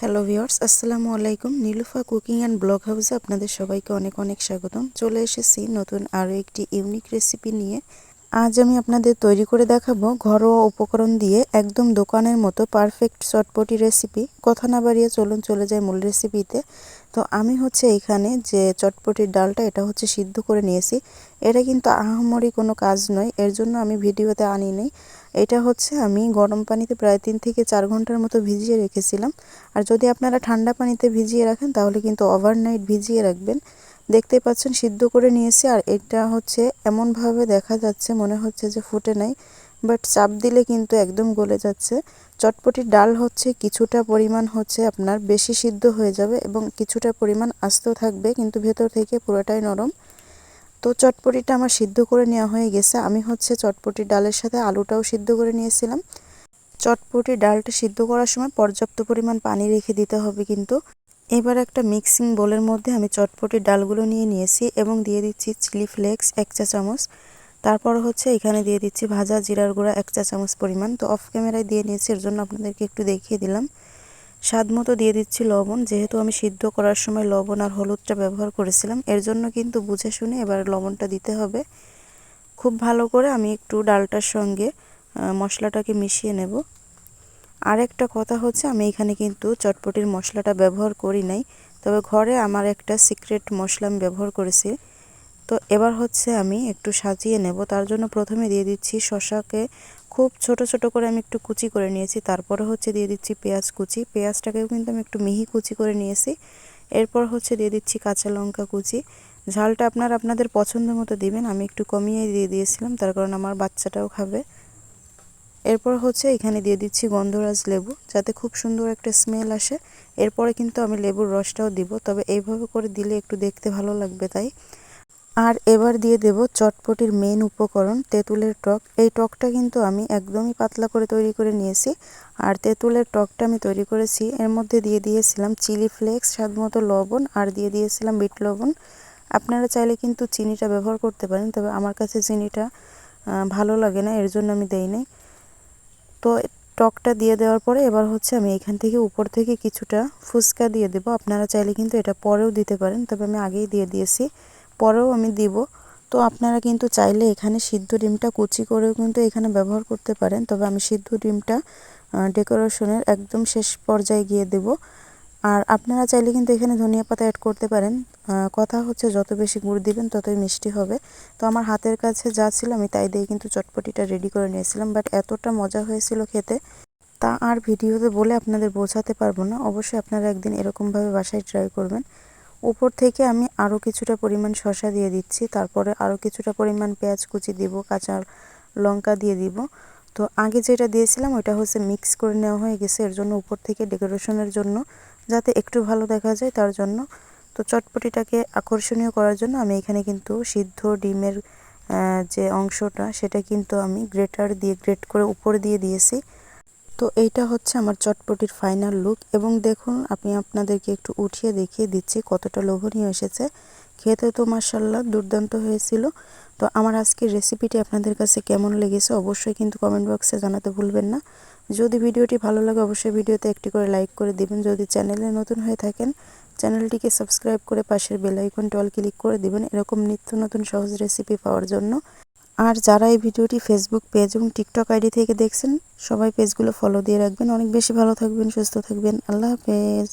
Hello viewers আসসালামু আলাইকুম Nilufa cooking and blog হাউসে আপনাদের সবাইকে অনেক অনেক স্বাগতম। চলে এসেছি নতুন আরও একটি ইউনিক রেসিপি নিয়ে। আজ আমি আপনাদের তৈরি করে দেখাবো ঘরোয়া উপকরণ দিয়ে একদম দোকানের মতো পারফেক্ট চটপটি রেসিপি কথা না বাড়িয়ে চলুন চলে যায় মূল রেসিপিতে তো আমি হচ্ছে এখানে যে চটপটির ডালটা, এটা হচ্ছে সিদ্ধ করে নিয়েছি। এটা কিন্তু আহামরি কোনো কাজ নয়, এর জন্য আমি ভিডিওতে আনি নেই এটা হচ্ছে আমি গরম পানিতে প্রায় তিন থেকে চার ঘণ্টার মতো ভিজিয়ে রেখেছিলাম। আর যদি আপনারা ঠান্ডা পানিতে ভিজিয়ে রাখেন, তাহলে কিন্তু ওভারনাইট ভিজিয়ে রাখবেন। দেখতে পাচ্ছেন, সিদ্ধ করে নিয়েছি। আর এটা হচ্ছে এমনভাবে দেখা যাচ্ছে, মনে হচ্ছে যে ফুটে নাই। বাট চাপ দিলে কিন্তু একদম গলে যাচ্ছে। চটপটির ডাল হচ্ছে, কিছুটা পরিমাণ হচ্ছে আপনার বেশি সিদ্ধ হয়ে যাবে এবং কিছুটা পরিমাণ আস্ত থাকবে, কিন্তু ভেতর থেকে পুরোটাই নরম। তো চটপটিটা আমার সিদ্ধ করে নেওয়া হয়ে গেছে। আমি হচ্ছে চটপটির ডালের সাথে আলুটাও সিদ্ধ করে নিয়েছিলাম। চটপটি ডালটা সিদ্ধ করার সময় পর্যাপ্ত পরিমাণ পানি রেখে দিতে হবে কিন্তু। এবার একটা মিক্সিং বোলের মধ্যে আমি চটপটির ডালগুলো নিয়ে নিয়েছি এবং দিয়ে দিচ্ছি চিলি ফ্লেক্স এক চা চামচ। তারপর হচ্ছে এখানে দিয়ে দিচ্ছি ভাজা জিরার গুঁড়া এক চা চামচ পরিমাণ। তো অফ ক্যামেরায় দিয়ে নিয়েছি, এর জন্য আপনাদেরকে একটু দেখিয়ে দিলাম। স্বাদ মতো দিয়ে দিচ্ছি লবণ, যেহেতু আমি সিদ্ধ করার সময় লবণ আর হলুদটা ব্যবহার করেছিলাম, এর জন্য কিন্তু বুঝে শুনে এবার লবণটা দিতে হবে। খুব ভালো করে আমি একটু ডালটার সঙ্গে মশলাটাকে মিশিয়ে নেব। আরেকটা কথা হচ্ছে, আমি এখানে কিন্তু চটপটির মশলাটা ব্যবহার করি নাই, তবে ঘরে আমার একটা সিক্রেট মশলা আমি ব্যবহার করেছি। তো এবার হচ্ছে আমি একটু সাজিয়ে নেব, তার জন্য প্রথমে দিয়ে দিচ্ছি শশাকে খুব ছোট ছোট করে আমি একটু কুচি করে নিয়েছি, তারপরে হচ্ছে দিয়ে দিচ্ছি পেঁয়াজ কুচি, পেঁয়াজটাকেও কিন্তু আমি একটু মিহি কুচি করে নিয়েছি। এরপর হচ্ছে দিয়ে দিচ্ছি কাঁচা লঙ্কা কুচি। ঝালটা আপনার আপনাদের পছন্দ মতো দিবেন, আমি একটু কমিয়ে দিয়ে দিয়েছিলাম, তার কারণ আমার বাচ্চাটাও খাবে। এরপর হচ্ছে এখানে দিয়ে দিচ্ছি গন্ধরাজ লেবু, যাতে খুব সুন্দর একটা স্মেল আসে। এরপরে কিন্তু আমি লেবুর রসটাও দিব, তবে এইভাবে করে দিলে একটু দেখতে ভালো লাগবে তাই। আর এবার দিয়ে দেব চটপটির মেন উপকরণ, তেঁতুলের টক। এই টকটা কিন্তু আমি একদমই পাতলা করে তৈরি করে নিয়েছি। আর তেঁতুলের টকটা আমি তৈরি করেছি, এর মধ্যে দিয়ে দিয়েছিলাম চিলি ফ্লেক্স, স্বাদ মতো লবণ, আর দিয়ে দিয়েছিলাম বিট লবণ। আপনারা চাইলে কিন্তু চিনিটা ব্যবহার করতে পারেন, তবে আমার কাছে চিনিটা ভালো লাগে না, এর জন্য আমি দেই নাই। তো টকটা দিয়ে দেওয়ার পরে এবার হচ্ছে আমি এখান থেকে উপর থেকে কিছুটা ফুচকা দিয়ে দেব। আপনারা চাইলে কিন্তু এটা পরেও দিতে পারেন, তবে আমি আগেই দিয়ে দিয়েছি, পরেও আমি দিব। তো আপনারা কিন্তু চাইলে এখানে সিদ্ধ ডিমটা কুচি করেও কিন্তু এখানে ব্যবহার করতে পারেন, তবে আমি সিদ্ধ ডিমটা ডেকোরেশনের একদম শেষ পর্যায়ে গিয়ে দেব। আর আপনারা চাইলে কিন্তু এখানে ধনিয়া পাতা অ্যাড করতে পারেন। কথা হচ্ছে যত বেশি গুড় দিবেন ততই মিষ্টি হবে। তো আমার হাতের কাছে যা ছিল আমি তাই দিয়ে কিন্তু চটপটিটা রেডি করে নিয়েছিলাম। বাট এতটা মজা হয়েছিল খেতে, তা আর ভিডিওতে বলে আপনাদের বোঝাতে পারব না। অবশ্যই আপনারা একদিন এরকমভাবে বাসায় ট্রাই করবেন। উপর থেকে আমি আরও কিছুটা পরিমাণ শশা দিয়ে দিচ্ছি। তারপরে আরও কিছুটা পরিমাণ পেঁয়াজ কুচি দিব, কাঁচা লঙ্কা দিয়ে দিব। তো আগে যেটা দিয়েছিলাম ওইটা হচ্ছে মিক্স করে নেওয়া হয়ে গেছে। এর জন্য উপর থেকে ডেকোরেশনের জন্য যাতে একটু ভালো দেখা যায় তার জন্য। তো চটপটিটাকে আকর্ষণীয় করার জন্য আমি এখানে কিন্তু সিদ্ধ ডিমের যে অংশটা সেটা কিন্তু আমি গ্রেটার দিয়ে, গ্রেট করে উপরে দিয়ে দিয়েছি। তো এইটা হচ্ছে আমার চটপটির ফাইনাল লুক এবং দেখুন আমি আপনাদেরকে একটু উঠিয়ে দেখিয়ে দিচ্ছি কতটা লোভনীয় এসেছে। খেতে তো মার্শাল্লাহ দুর্দান্ত হয়েছিল। তো আমার আজকের রেসিপিটি আপনাদের কাছে কেমন লেগেছে অবশ্যই কিন্তু কমেন্ট বক্সে জানাতে ভুলবেন না। যদি ভিডিওটি ভালো লাগে, অবশ্যই ভিডিওতে একটি করে লাইক করে দিবেন। যদি চ্যানেলে নতুন হয়ে থাকেন, চ্যানেলটিকে সাবস্ক্রাইব করে পাশের বেল আইকনটি অল ক্লিক করে দিবেন, এরকম নিত্য নতুন সহজ রেসিপি পাওয়ার জন্য। আর যারা এই ভিডিওটি ফেসবুক পেজ এবং টিকটক আইডি থেকে দেখছেন, সবাই পেজগুলো ফলো দিয়ে রাখবেন। অনেক বেশি ভালো থাকবেন, সুস্থ থাকবেন। আল্লাহ হাফেজ।